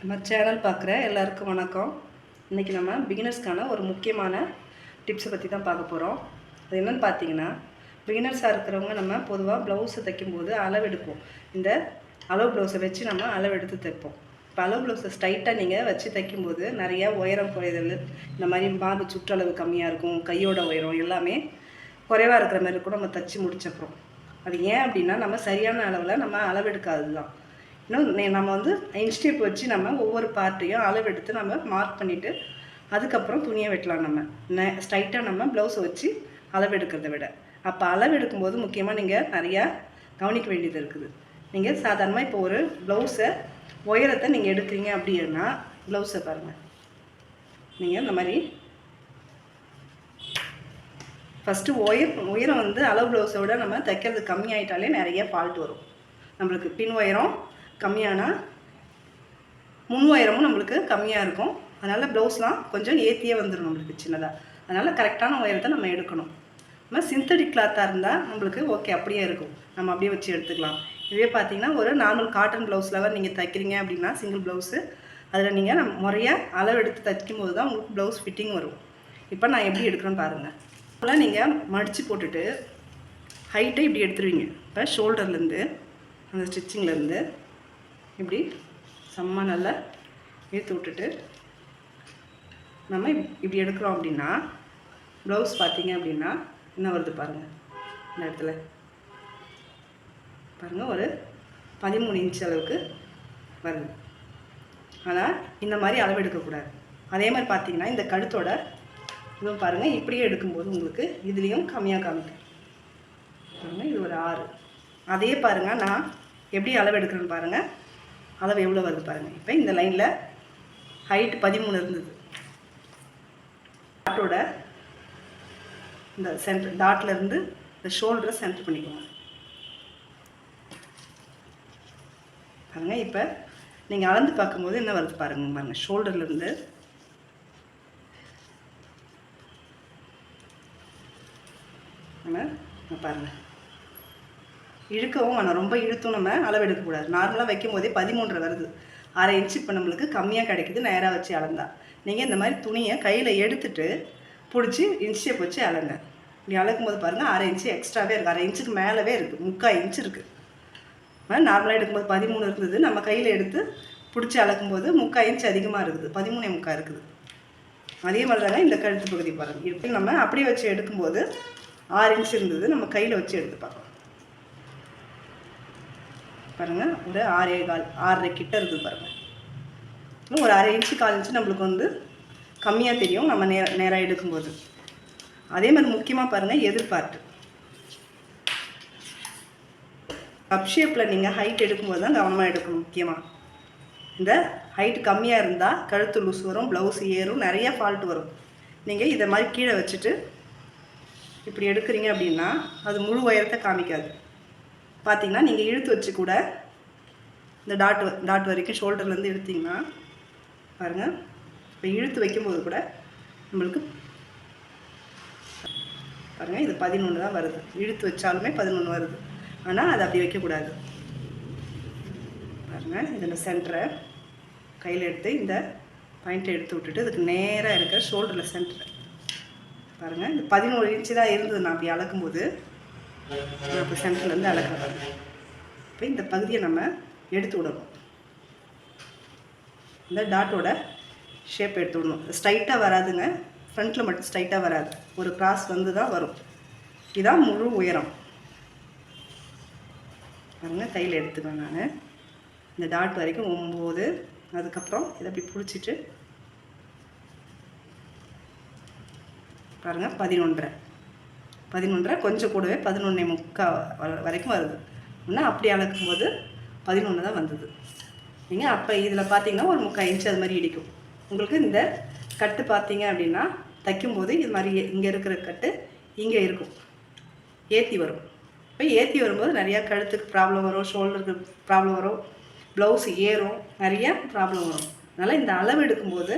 நம்ம சேனல் பார்க்குற எல்லாருக்கும் வணக்கம். இன்றைக்கி நம்ம பிகினர்ஸ்க்கான ஒரு முக்கியமான டிப்ஸை பற்றி தான் பார்க்க போகிறோம் அது என்னென்னு பார்த்தீங்கன்னா பிகினர்ஸாக இருக்கிறவங்க நம்ம பொதுவாக ப்ளவுஸை தைக்கும்போது அளவெடுப்போம் இந்த அளவு ப்ளவுஸை வச்சு நம்ம அளவெடுத்து தைப்போம். இப்போ அளவு ப்ளவுஸை ஸ்ட்ரைட்டாக நீங்கள் வச்சு தைக்கும்போது நிறையா உயரம் குறைதல் இந்த மாதிரி மார்பு சுற்றளவு கம்மியாக இருக்கும் கையோட உயரம் எல்லாமே குறைவாக இருக்கிற மாதிரி இருக்கும் நம்ம தைச்சி முடிச்சப்புறம் அது ஏன் அப்படின்னா நம்ம சரியான அளவில் நம்ம அளவெடுக்காதது தான் இன்னும் நம்ம வந்து இன்ஸ்டேப் வச்சு நம்ம ஒவ்வொரு பார்ட்டையும் அளவெடுத்து நம்ம மார்க் பண்ணிவிட்டு அதுக்கப்புறம் துணியை வெட்டலாம் நம்ம. நே ஸ்ட்ரைட்டாக நம்ம ப்ளவுஸை வச்சு அளவெடுக்கிறத விட. அப்போ அளவெடுக்கும்போது முக்கியமாக நீங்கள் நிறையா கவனிக்க வேண்டியது இருக்குது. நீங்கள் சாதாரணமாக இப்போ ஒரு ப்ளவுஸை உயரத்தை நீங்கள் எடுக்கிறீங்க அப்படின்னா ப்ளவுஸை பாருங்கள் நீங்கள் இந்த மாதிரி ஃபஸ்ட்டு உயர் உயரம் வந்து அளவு ப்ளவுஸை விட நம்ம தைக்கிறது கம்மியாயிட்டாலே நிறைய ஃபால்ட் வரும். நம்மளுக்கு பின் உயரம் கம்மியானால் முன் உயரமும் நம்மளுக்கு கம்மியாக இருக்கும். அதனால் ப்ளவுஸ்லாம் கொஞ்சம் ஏற்றியே வந்துடும் நம்மளுக்கு சின்னதாக அதனால் கரெக்டான உயரத்தை நம்ம எடுக்கணும். நம்ம சிந்தடிக் கிளாத்தாக இருந்தால் நம்மளுக்கு ஓகே அப்படியே இருக்கும். நம்ம அப்படியே வச்சு எடுத்துக்கலாம். இதுவே பார்த்தீங்கன்னா ஒரு நார்மல் காட்டன் ப்ளவுஸில் நீங்கள் தைக்கிறீங்க அப்படின்னா சிங்கிள் ப்ளவுஸு அதில் நீங்கள் நம்ம முறையாக அளவு எடுத்து தைக்கும் போது தான் உங்களுக்கு ப்ளவுஸ் ஃபிட்டிங் வரும். இப்போ நான் எப்படி எடுக்கிறேன்னு பாருங்கள் இப்போலாம் நீங்கள் மடித்து போட்டுட்டு ஹைட்டை இப்படி எடுத்துருவீங்க. இப்போ ஷோல்டர்லேருந்து அந்த ஸ்டிச்சிங்லேருந்து இப்படி செம்ம நல்லா இழுத்து விட்டுட்டு நம்ம இப்படி எடுக்கிறோம் அப்படின்னா ப்ளவுஸ் பார்த்தீங்க அப்படின்னா என்ன வருது பாருங்கள் இந்த இடத்துல. பாருங்கள் ஒரு பதிமூணு இன்ச் அளவுக்கு வருது. ஆனால் இந்த மாதிரி அளவு எடுக்கக்கூடாது. அதே மாதிரி பார்த்தீங்கன்னா இந்த கழுத்தோட இதுவும் பாருங்கள் இப்படியே எடுக்கும்போது உங்களுக்கு இதுலேயும் கம்மியாக காமிக்கும். பாருங்கள் இது ஒரு ஆறு. அதே பாருங்கள் நான் எப்படி அளவு எடுக்கிறேன்னு பாருங்கள் அளவு எவ்வளோ வருது பாருங்கள் இப்போ இந்த லைனில் ஹைட் பதிமூணு இருந்தது. டாட்டோட இந்த சென்டர் டாட்லேருந்து இந்த ஷோல்டரை சென்டர் பண்ணிக்கோங்க. பாருங்க இப்போ நீங்கள் அளந்து பார்க்கும்போது என்ன வருது பாருங்க பாருங்கள் ஷோல்டர்லேருந்து பாருங்கள் இழுக்கவும் வேணாம். ரொம்ப இழுத்தும் நம்ம அளவு எடுக்கக்கூடாது. நார்மலாக வைக்கும் போதே பதிமூன்று வருது. அரை இன்ச்சு இப்போ நம்மளுக்கு கம்மியாக கிடைக்குது நேராக வச்சு அளந்தா. நீங்கள் இந்த மாதிரி துணியை கையில் எடுத்துட்டு பிடிச்சி இன்ச்சை வச்சு அளங்க. இப்படி அளக்கும் போது பாருங்கள் அரை இன்ச்சு எக்ஸ்ட்ராவே இருக்குது அரை இன்ச்சுக்கு மேலவே இருக்குது முக்கால் இன்ச்சு இருக்குது நார்மலாக எடுக்கும்போது பதிமூணு இருந்தது. நம்ம கையில் எடுத்து பிடிச்சி அளக்கும்போது முக்கால் இன்ச்சு அதிகமாக இருக்குது. பதிமூணே முக்கால் இருக்குது. அதே மாதிரி தாங்க இந்த கழுத்து பகுதி பாருங்கள் இப்படி நம்ம அப்படியே வச்சு எடுக்கும்போது ஆறு இன்ச் இருந்தது. நம்ம கையில் வச்சு எடுத்து பார்க்கலாம். பாருங்கள் ஒரு ஆறே கால் ஆறரை கிட்ட இருக்குது பாருங்கள் இன்னும் ஒரு அரை இன்ச்சு கால் இன்ச்சு நம்மளுக்கு வந்து கம்மியாக தெரியும் நம்ம நேர நேராக எடுக்கும்போது. அதே மாதிரி முக்கியமாக பாருங்கள் எதிர்பார்ட்டு கப் ஷேப்பில் நீங்கள் ஹைட் எடுக்கும்போது தான் கவனமாக எடுக்கணும் முக்கியமாக இந்த ஹைட் கம்மியாக இருந்தால் கழுத்து லூஸ் வரும் ப்ளவுஸ் ஏறும் நிறைய ஃபால்ட் வரும். நீங்கள் இதை மாதிரி கீழே வச்சுட்டு இப்படி எடுக்கிறீங்க அப்படின்னா அது முழு உயரத்தை காமிக்காது. பார்த்தீங்கன்னா நீங்கள் இழுத்து வச்சு கூட இந்த டாட் வ- டாட் வரைக்கும் ஷோல்டர்லேருந்து எடுத்தீங்கன்னா பாருங்கள் இப்போ இழுத்து வைக்கும்போது கூட நம்மளுக்கு பாருங்கள் இது பதினொன்று தான் வருது. இழுத்து வச்சாலுமே பதினொன்று வருது. ஆனால் அது அப்படி வைக்கக்கூடாது. பாருங்கள் இதில் சென்டரை கையில் எடுத்து இந்த பாயிண்ட்டை எடுத்து விட்டுட்டு இதுக்கு நேராக இருக்கிற ஷோல்டரில் சென்டரை பாருங்கள் இந்த பதினோரு இன்ச்சு தான் இருந்தது. நான் அப்படி அளக்கும்போது இப்போ சென்டர்லேருந்து அழகாக வருது இப்போ இந்த பகுதியை நம்ம எடுத்து விடணும். இந்த டாட்டோட ஷேப் எடுத்து விடணும். ஸ்ட்ரைட்டாக வராதுங்க. ஃப்ரண்ட்டில் மட்டும் ஸ்ட்ரைட்டாக வராது. ஒரு கிராஸ் வந்து தான் வரும். இதுதான் முழு உயரம். பாருங்க கையில் எடுத்துக்குவேன் நான். இந்த டாட் வரைக்கும் ஒம்பது. அதுக்கப்புறம் இதை அப்படி பிடிச்சிட்டு பாருங்கள் பதினொன்றரை. பதினொன்றரை கொஞ்சம் கூடவே பதினொன்னே முக்கால் வரைக்கும் வருது. இன்னும் அப்படி அளக்கும்போது பதினொன்று தான் வந்தது. நீங்கள் அப்போ இதில் பார்த்தீங்கன்னா ஒரு முக்கால் இன்ச்சு அது மாதிரி இடிக்கும். உங்களுக்கு இந்த கட்டு பார்த்தீங்க அப்படின்னா தைக்கும்போது இது மாதிரி இங்கே இருக்கிற கட்டு இங்கே இருக்கும். ஏற்றி வரும். இப்போ ஏற்றி வரும்போது நிறையா கழுத்துக்கு ப்ராப்ளம் வரும் ஷோல்டருக்கு ப்ராப்ளம் வரும் ப்ளவுஸ் ஏறும் நிறையா ப்ராப்ளம் வரும். அதனால் இந்த அளவு எடுக்கும்போது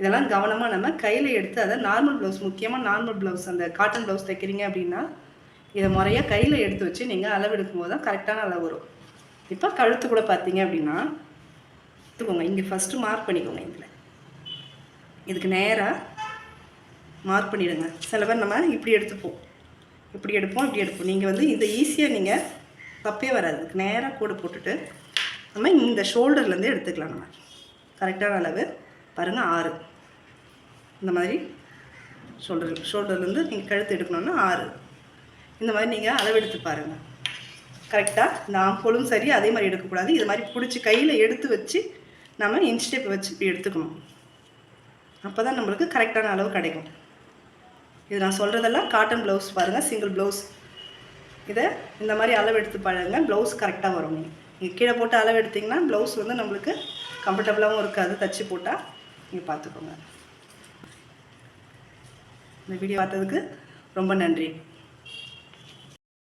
இதெல்லாம் கவனமாக நம்ம கையில் எடுத்து அதை நார்மல் ப்ளவுஸ் முக்கியமாக நார்மல் ப்ளவுஸ் அந்த காட்டன் ப்ளவுஸ் தைக்கிறீங்க அப்படின்னா இதை முறையாக கையில் எடுத்து வச்சு நீங்கள் அளவு எடுக்கும்போது தான் கரெக்டான அளவு வரும். இப்போ கழுத்து கூட பார்த்தீங்க அப்படின்னா எடுத்துக்கோங்க இங்கே ஃபஸ்ட்டு மார்க் பண்ணிக்கோங்க இதில். இதுக்கு நேராக மார்க் பண்ணிவிடுங்க சில பேர் நம்ம இப்படி எடுத்துப்போம். இப்படி எடுப்போம் இப்படி எடுப்போம். நீங்கள் வந்து இதை ஈஸியாக நீங்கள் தப்பே வராது. இதுக்கு நேராக கூட போட்டுட்டு நம்ம இந்த ஷோல்டர்லேருந்து எடுத்துக்கலாம் நம்ம. கரெக்டான அளவு. பாருங்கள் ஆறு. இந்த மாதிரி ஷோல்டர் ஷோல்டர்லேருந்து நீங்கள் கழுத்து எடுக்கணுன்னா ஆறு. இந்த மாதிரி நீங்கள் அளவெடுத்து பாருங்கள் கரெக்டாக இந்த ஆம்போலும் சரி அதே மாதிரி எடுக்கக்கூடாது. இது மாதிரி பிடிச்சி கையில் எடுத்து வச்சு நம்ம இன்ஸ்டெப் வச்சு இப்படி எடுத்துக்கணும். அப்போ தான் நம்மளுக்கு கரெக்டான அளவு கிடைக்கும். இது நான் சொல்கிறதெல்லாம் காட்டன் ப்ளவுஸ் பாருங்கள் சிங்கிள் ப்ளவுஸ் இதை இந்த மாதிரி அளவு எடுத்து பாருங்க ப்ளவுஸ் கரெக்டாக வரும். நீங்கள் நீங்கள் கீழே போட்டு அளவு எடுத்திங்கன்னா ப்ளவுஸ் வந்து நம்மளுக்கு கம்ஃபர்டபுளாகவும் இருக்காது. தச்சு போட்டால் நீங்கள் பார்த்துக்கோங்க. இந்த வீடியோ பார்த்ததுக்கு ரொம்ப நன்றி.